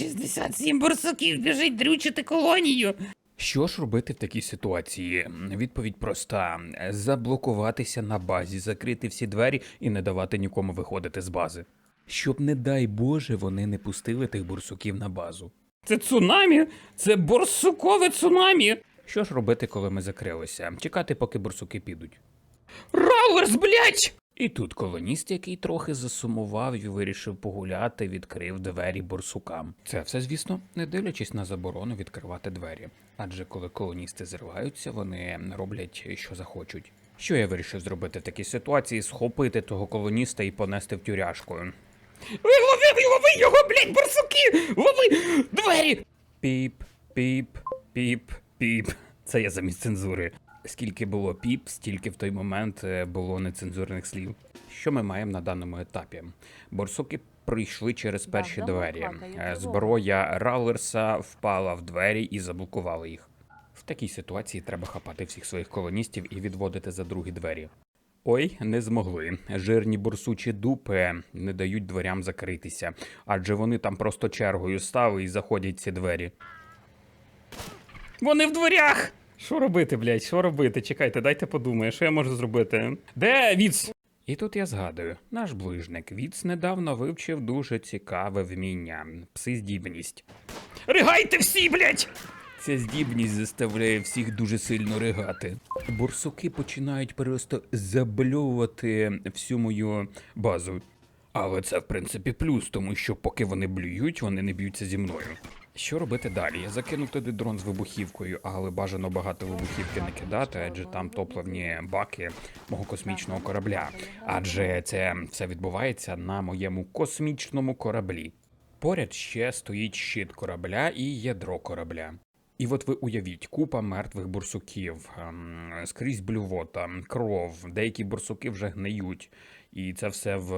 67 борсуків біжить дрючити колонію. Що ж робити в такій ситуації? Відповідь проста: заблокуватися на базі, закрити всі двері і не давати нікому виходити з бази. Щоб, не дай Боже, вони не пустили тих бурсуків на базу. Це цунамі? Це борсукове цунамі. Що ж робити, коли ми закрилися? Чекати, поки бурсуки підуть. Рауерс, блять! І тут колоніст, який трохи засумував і вирішив погуляти, відкрив двері борсукам. Це все, звісно, не дивлячись на заборону відкривати двері. Адже коли колоністи зриваються, вони роблять, що захочуть. Що я вирішив зробити в такій ситуації? Схопити того колоніста і понести в тюряшку. Ви лови, лови його, блять, борсуки! Лови! Двері! Піп, піп, піп, піп. Це я замість цензури. Скільки було піп, стільки в той момент е, було нецензурних слів. Що ми маємо на даному етапі? Борсуки пройшли через перші двері. Е. Зброя Ралерса впала в двері і заблокувала їх. В такій ситуації треба хапати всіх своїх колоністів і відводити за другі двері. Ой, не змогли. Жирні бурсучі дупи не дають дверям закритися, адже вони там просто чергою стали і заходять ці двері. Вони в дверях! Що робити, блять? Що робити? Чекайте, дайте подумаю, що я можу зробити. Де Віц? І тут я згадую, наш ближник Віц недавно вивчив дуже цікаве вміння псиздібність. Ригайте всі, блять! Ця здібність заставляє всіх дуже сильно ригати. Бурсуки починають просто забльовувати всю мою базу. Але це в принципі плюс, тому що поки вони блюють, вони не б'ються зі мною. Що робити далі? Я закинув туди дрон з вибухівкою, але бажано багато вибухівки не кидати, адже там топливні баки мого космічного корабля. Адже це все відбувається на моєму космічному кораблі. Поряд ще стоїть щит корабля і ядро корабля. І от ви уявіть, купа мертвих бурсуків, ем, скрізь блювота, кров, деякі бурсуки вже гниють. І це все в,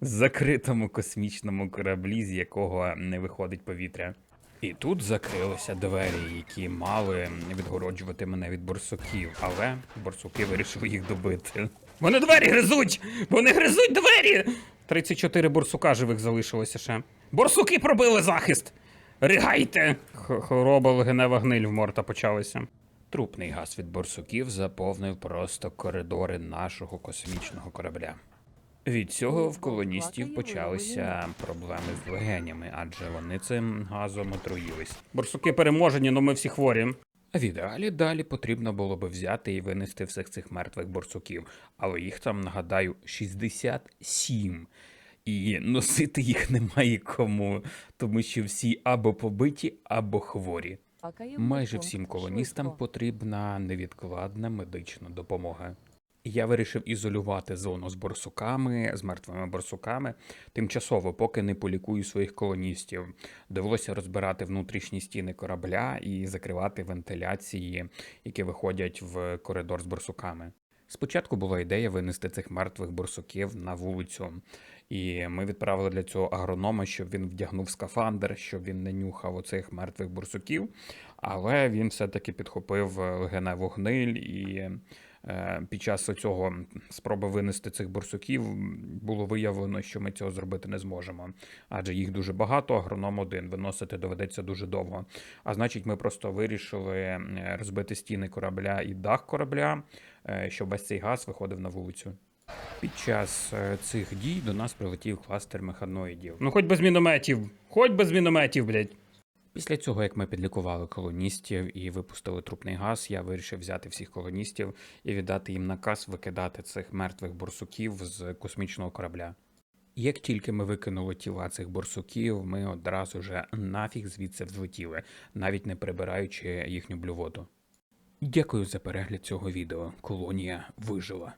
в закритому космічному кораблі, з якого не виходить повітря. І тут закрилися двері, які мали відгороджувати мене від бурсуків, але бурсуки вирішили їх добити. Вони двері гризуть! Вони гризуть двері! 34 борсука живих залишилося ще. Борсуки пробили захист! Ригайте! Хвороба легенева гниль в морта почалася. Трупний газ від борсуків заповнив просто коридори нашого космічного корабля. Від цього в колоністів почалися проблеми з легенями, адже вони цим газом отруїлись. Борсуки переможені, але ми всі хворі. В ідеалі далі потрібно було би взяти і винести всіх цих мертвих борсуків, але їх там, нагадаю, 67. І носити їх немає кому, тому що всі або побиті, або хворі. Майже всім колоністам потрібна невідкладна медична допомога. Я вирішив ізолювати зону з борсуками, з мертвими борсуками, тимчасово, поки не полікую своїх колоністів. Довелося розбирати внутрішні стіни корабля і закривати вентиляції, які виходять в коридор з борсуками. Спочатку була ідея винести цих мертвих борсуків на вулицю, і ми відправили для цього агронома, щоб він вдягнув скафандр, щоб він не нюхав оцих мертвих борсуків. Але він все-таки підхопив легеневу гниль, і під час цього спроби винести цих борсуків було виявлено, що ми цього зробити не зможемо. Адже їх дуже багато, агроном один виносити доведеться дуже довго. А значить, ми просто вирішили е, розбити стіни корабля і дах корабля, е, щоб весь цей газ виходив на вулицю. Під час е, цих дій до нас прилетів кластер механоїдів. Ну хоч без мінометів, хоч без мінометів, блять. Після цього, як ми підлікували колоністів і випустили трупний газ, я вирішив взяти всіх колоністів і віддати їм наказ викидати цих мертвих борсуків з космічного корабля. Як тільки ми викинули тіла цих борсуків, ми одразу же нафіг звідси взлетіли, навіть не прибираючи їхню блювоту. Дякую за перегляд цього відео. Колонія вижила.